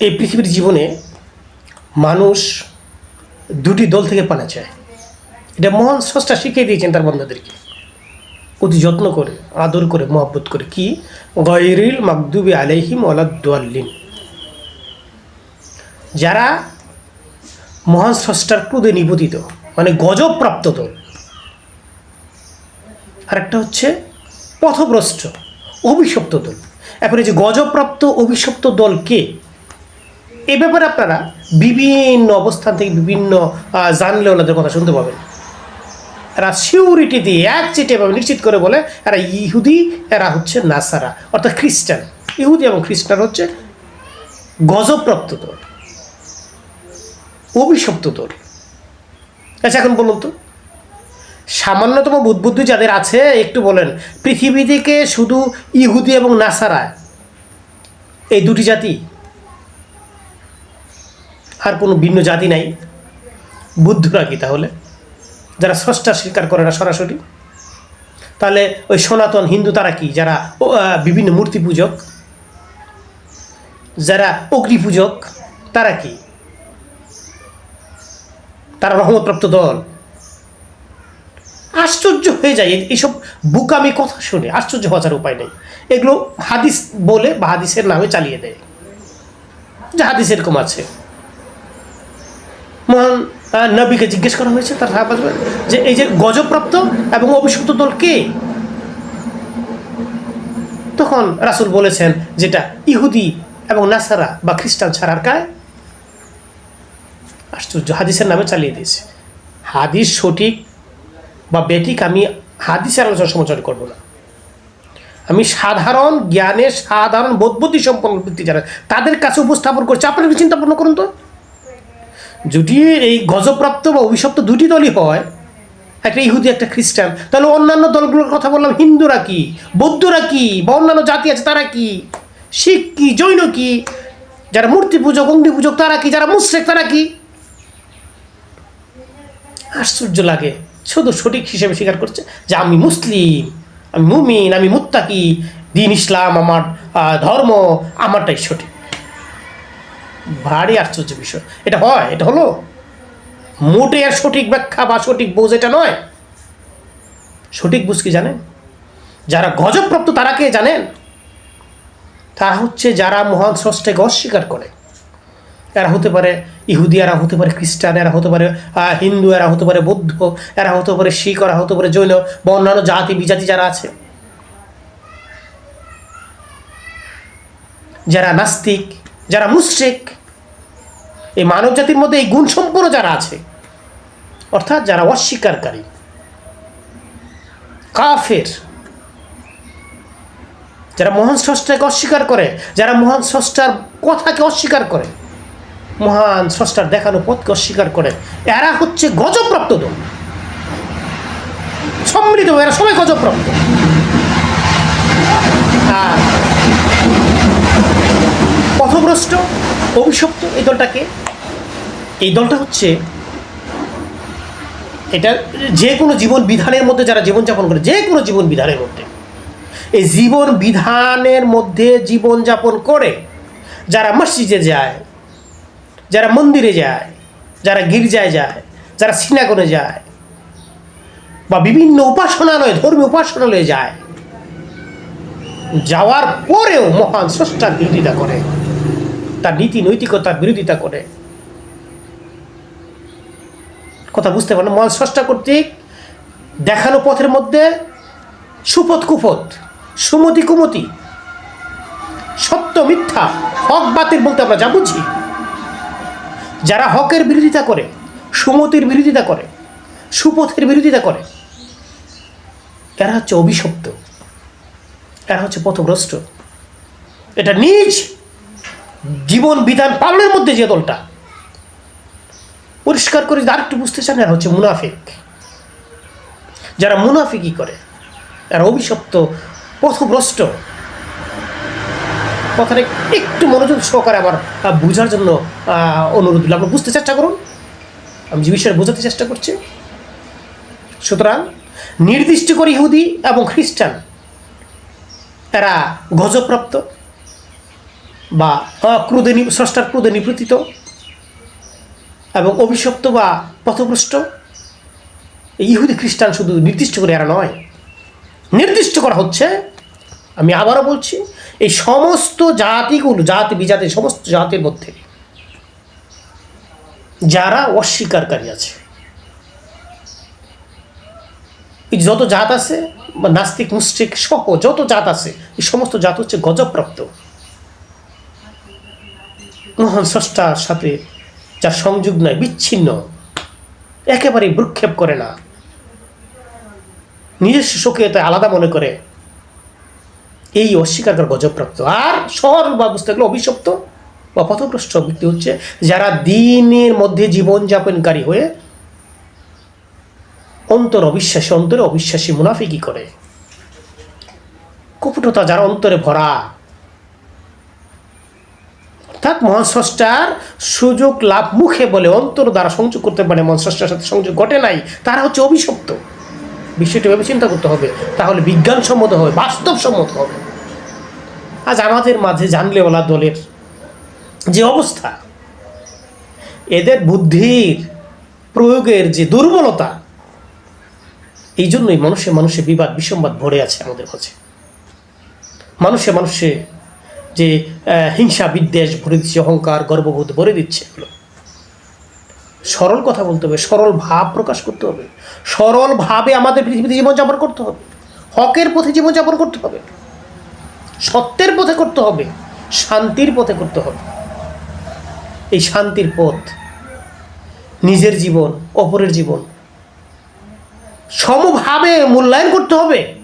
এই পৃথিবীর জীবনে মানুষ দুটি দল থেকে পানা চায় এটা মহান স্রষ্টা শিখিয়ে দিয়েছেন তার বন্ধুদেরকে। অতি যত্ন করে, আদর করে, মহব্বত করে। কি? গয়রিল মাকদুবি আলাইহিম ওলাদ্দাল্লিন যারা মহান স্রষ্টার ক্রোধে নিবেদিত মানে গজবপ্রাপ্ত দল। আরেকটা হচ্ছে পথভ্রষ্ট, অভিশপ্ত দল। এখন এই যে গজবপ্রাপ্ত, অভিশপ্ত দল কে? এ ব্যাপারে আপনারা বিভিন্ন অবস্থান থেকে বিভিন্ন জানলে ওনাদের কথা শুনতে পাবেন। এরা সিউরিটি দিয়ে এক চিটে ভাবে নিশ্চিত করে বলে, এরা ইহুদি, এরা হচ্ছে নাসারা, অর্থাৎ খ্রিস্টান। ইহুদি এবং খ্রিস্টান হচ্ছে গজপ্রাপ্ত দল, অভিশপ্ত দল। আচ্ছা এখন বলুন তো, সামান্যতম বুদ্বুদ্ধি যাদের আছে, একটু বলেন, পৃথিবী থেকে শুধু ইহুদি এবং নাসারা এই দুটি জাতি আর কোনো ভিন্ন জাতি নাই। বুদ্ধরা কি তাহলে? যারা স্রষ্টা স্বীকার করে না সরাসরি। তাহলে ওই সনাতন হিন্দু তারা কি? যারা বিভিন্ন মূর্তি পূজক, যারা অগ্নি পূজক, তারা কি? তারা রহমতপ্রাপ্ত দল। আশ্চর্য হয়ে যায় এইসব বুকামি কথা শুনে। আশ্চর্য হওয়ার উপায় নেই। এগুলো হাদিস বলে বা হাদিসের নামে চালিয়ে দেয়। যে হাদিস এরকম আছে। মহান নবীকে জিজ্ঞেস করা হয়েছে তার সাহাবাজ যে এই যে গজপ্রাপ্ত এবং অভিষিক্ত দল কে? তখন রাসূল বলেছেন যেটা ইহুদি এবং নাসারা বা খ্রিস্টান ছাড়ার কায় আশ্চর্য, হাদিসের নামে চালিয়ে দিয়েছে। হাদিস সঠিক বা বেঠিক আমি হাদিসের আলোচনা সমাচার করব না। আমি সাধারণ জ্ঞানে সাধারণ বোধবুদ্ধি সম্পন্ন ব্যক্তি যারা, তাদের কাছে উপস্থাপন করছি। আপনারা চিন্তা ভাবনা করুন তো? যদি এই গজপ্রাপ্ত বা অভিশপ্ত দুটি দলই হয়, একটা ইহুদি, একটা খ্রিস্টান, তাহলে অন্যান্য দলগুলোর কথা বললাম, হিন্দুরা কি, বৌদ্ধরা কি, বা অন্যান্য জাতি আছে তারা কি, শিখ কি, জৈন কি, যারা মূর্তি পূজক অগ্নি পূজক, তারা কি, যারা মুশ্রেক, তারা কি? আশ্চর্য লাগে, শুধু সঠিক হিসেবে স্বীকার করছে যে আমি মুসলিম, আমি মুমিন, আমি মুত্তাকি, দিন ইসলাম, আমার ধর্ম, আমারটাই সঠিক। ভারী আশ্চর্য বিষয়। এটা হয়, এটা হলো? মোটে আর সঠিক ব্যাখ্যা বা সঠিক বোঝ এটা নয়। সঠিক বুঝ কি জানেন? যারা গজবপ্রাপ্ত তারা কে জানেন? তারা হচ্ছে যারা মহান স্রষ্টাকে অস্বীকার করে। এরা হতে পারে ইহুদি, এরা হতে পারে খ্রিস্টান, এরা হতে পারে হিন্দু, এরা হতে পারে বৌদ্ধ, এরা হতে পারে শিখ, এরা হতে পারে জৈন বা অন্যান্য জাতি, বিজাতি যারা আছে। যারা নাস্তিক, যারা মুশ্রিক এই মানব জাতির মধ্যে এই গুণ সম্পন্ন যারা আছে, অর্থাৎ যারা অস্বীকারী, কাফের, যারা মহান স্রষ্টাকে অস্বীকার করে, যারা মহান স্রষ্টার কথাকে অস্বীকার করে, মহান স্রষ্টার দেখানো পথকে অস্বীকার করে, এরা হচ্ছে গজপ্রাপ্ত দল। সম্মিলিত, এরা সবাই গজপ্রাপ্ত আর পথভ্রষ্ট, অভিশপ্ত এই দলটাকে এই দলটা হচ্ছে এটা যে কোনো জীবন বিধানের মধ্যে যারা জীবনযাপন করে, যে কোনো জীবন বিধানের মধ্যে। এই জীবন বিধানের মধ্যে জীবনযাপন করে, যারা মসজিদে যায়, যারা মন্দিরে যায়, যারা গির্জায় যায়, যারা সিনাগনে যায়, বা বিভিন্ন উপাসনালয়, ধর্মীয় উপাসনালয়ে যায়, যাওয়ার পরেও মহান স্রষ্টার বিরোধিতা করে, তার নীতি নৈতিকতার বিরোধিতা করে কথা বুঝতে পারেন মহান স্রষ্টা কর্তৃক দেখানো পথের মধ্যে সুপথ কুপথ, সুমতি কুমতি, সত্য মিথ্যা, হক বাতিল বলতে আমরা যা বুঝি, যারা হকের বিরোধিতা করে, সুমতির বিরোধিতা করে, সুপথের বিরোধিতা করে, এরা হচ্ছে অভিশপ্ত, এরা হচ্ছে পথভ্রষ্ট। এটা নিজ জীবন বিধান পালনের মধ্যে যে দলটা পরিষ্কার করে যদি আরেকটু বুঝতে চান, এরা হচ্ছে মুনাফিক। যারা মুনাফিকি করে এরা অভিশপ্ত, পথভ্রষ্ট। কথাটা একটু মনোযোগ সহকারে আবার বোঝার জন্য অনুরোধ দিলাম আপনি বুঝতে চেষ্টা করুন। আমি যে বিষয়ে বোঝাতে চেষ্টা করছি, সুতরাং নির্দিষ্ট করে ইহুদি এবং খ্রিস্টান এরা গজপ্রাপ্ত বা নি- স্রষ্টার ক্রোধে নিপীড়িত এবং অভিশপ্ত বা পথভ্রষ্ট? ইহুদি খ্রিস্টান শুধু নির্দিষ্ট করে এরা নয়, নির্দিষ্ট করা হচ্ছে। আমি আবারও বলছি, এই সমস্ত জাতিগুলো, জাতি বিজাতি, সমস্ত জাতির মধ্যে যারা অস্বীকারী আছে যত জাত আছে, বা নাস্তিক, মুস্তিক সহ যত জাত আছে, এই সমস্ত জাত হচ্ছে গজবপ্রাপ্ত। মহান স্রষ্টার সাথে যার সংযোগ নয় বিচ্ছিন্ন। একেবারে ভ্রুক্ষেপ করে না। নিজস্ব সক্রিয়তা আলাদা মনে করে। এই অস্বীকার করা গজবপ্রাপ্ত। আর শহর বা বুঝতে অভিশপ্ত বা পথভ্রষ্ট ব্যক্তি হচ্ছে যারা দিনের মধ্যে জীবনযাপনকারী হয়ে অন্তর অবিশ্বাসী, অন্তরে অবিশ্বাসী মুনাফিকি করে। কুপুটতা যারা অন্তরে ভরা অর্থাৎ মহান স্রষ্টার সুযোগ লাভ মুখে বলে অন্তর দ্বারা সংযোগ করতে পারে মহান স্রষ্টার সাথে সংযোগ ঘটে নাই, তারা হচ্ছে অভিশপ্ত। বিষয়টি ভেবে চিন্তা করতে হবে, তাহলে বিজ্ঞানসম্মত হবে, বাস্তবসম্মত হবে। আজ আমাদের মাঝে জানলেওয়ালা দলের যে অবস্থা, এদের বুদ্ধির প্রয়োগের যে দুর্বলতা এই জন্যই মানুষে মানুষে বিবাদ, বিসম্বাদ ভরে আছে আমাদের কাছে মানুষে মানুষে যে হিংসা, বিদ্বেষ ভরে দিচ্ছে অহংকার, গর্ববোধ ভরে দিচ্ছে এগুলো। সরল কথা বলতে হবে, সরল ভাব প্রকাশ করতে হবে। সরল ভাবে আমাদের পৃথিবীতে জীবনযাপন করতে হবে। হকের পথে জীবনযাপন করতে হবে। সত্যের পথে করতে হবে। শান্তির পথে করতে হবে। এই শান্তির পথ, নিজের জীবন, অপরের জীবন, সমভাবে মূল্যায়ন করতে হবে।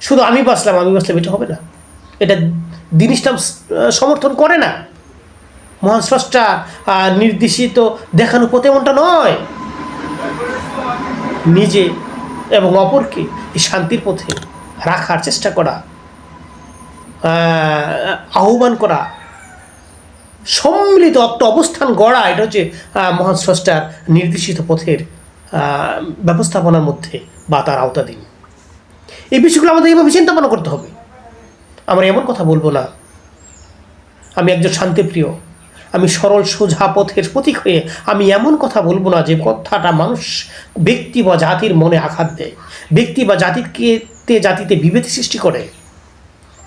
শুধু আমি বাঁচলাম আমি বাঁচলাম, এটা হবে না। এটা দিন ইসলাম সমর্থন করে না। মহান স্রষ্টা নির্দেশিত দেখানো পথে এমনটা নয়। নিজে এবং অপরকে এই শান্তির পথে রাখার চেষ্টা করা আহ্বান করা, সম্মিলিত একটা অবস্থান গড়া, এটা হচ্ছে মহান স্রষ্টার নির্দেশিত পথের ব্যবস্থাপনার মধ্যে বা তার আওতাধীন। এই বিষয়গুলো আমাদের এইভাবে চিন্তা ভাবনা করতে হবে। আমরা এমন কথা বলব না। আমি একজন শান্তিপ্রিয়। আমি সরল, সোজা পথের প্রতীক হয়ে আমি এমন কথা বলব না যে কথাটা মানুষ ব্যক্তি বা জাতির মনে আঘাত দেয়। ব্যক্তি বা জাতিকে জাতিতে বিভেদ সৃষ্টি করে।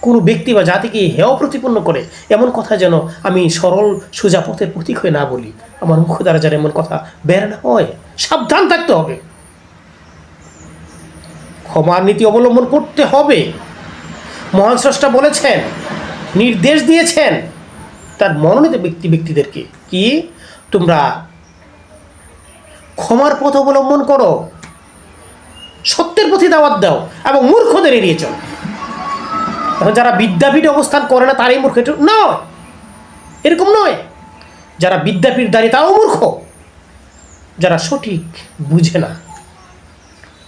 কোনো ব্যক্তি বা জাতিকে হেয় প্রতিপন্ন করে। এমন কথা যেন আমি সরল, সোজা পথের প্রতীক হয়ে না বলি। আমার মুখ দ্বারা যেন এমন কথা বের না হয়। সাবধান থাকতে হবে। ক্ষমার নীতি অবলম্বন করতে হবে। মহান স্রষ্টা বলেছেন, নির্দেশ দিয়েছেন, তার মনোনীত ব্যক্তি ব্যক্তিদেরকে। কি? তোমরা ক্ষমার পথ অবলম্বন করো, সত্যের পথে দাওয়াত দাও এবং মূর্খদের এড়িয়ে চলো। এখন যারা বিদ্যাপীঠ অবস্থান করে না, তারাই মূর্খ। নয়। এরকম নয়। যারা বিদ্যাপীঠ দাঁড়িয়ে, তারাও মূর্খ। যারা সঠিক বুঝে না,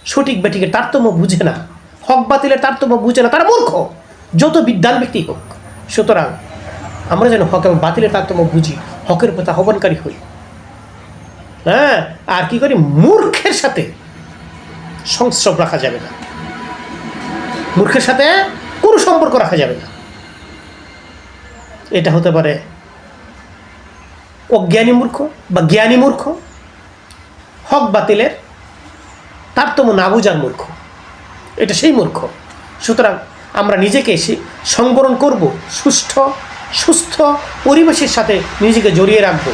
সঠিক বেঠিকের তারতম্য বুঝে না হক বাতিলের তারতম্য বুঝে না, তারা মূর্খ। যত বিদ্যান ব্যক্তি হোক। সুতরাং আমরা যেন হক এবং বাতিলের তারতম্য বুঝি, হকের প্রতি আহ্বানকারী হই। হ্যাঁ আর কি করি? মূর্খের সাথে সংস্রব রাখা যাবে না। মূর্খের সাথে কোনো সম্পর্ক রাখা যাবে না। এটা হতে পারে অজ্ঞানী মূর্খ বা জ্ঞানী মূর্খ, হক বাতিলের তারতম্য না বুঝার মূর্খ। এটা সেই মূর্খ। সুতরাং আমরা নিজেকে সংবরণ করব সুষ্ঠ, সুস্থ পরিবেশের সাথে নিজেকে জড়িয়ে রাখব।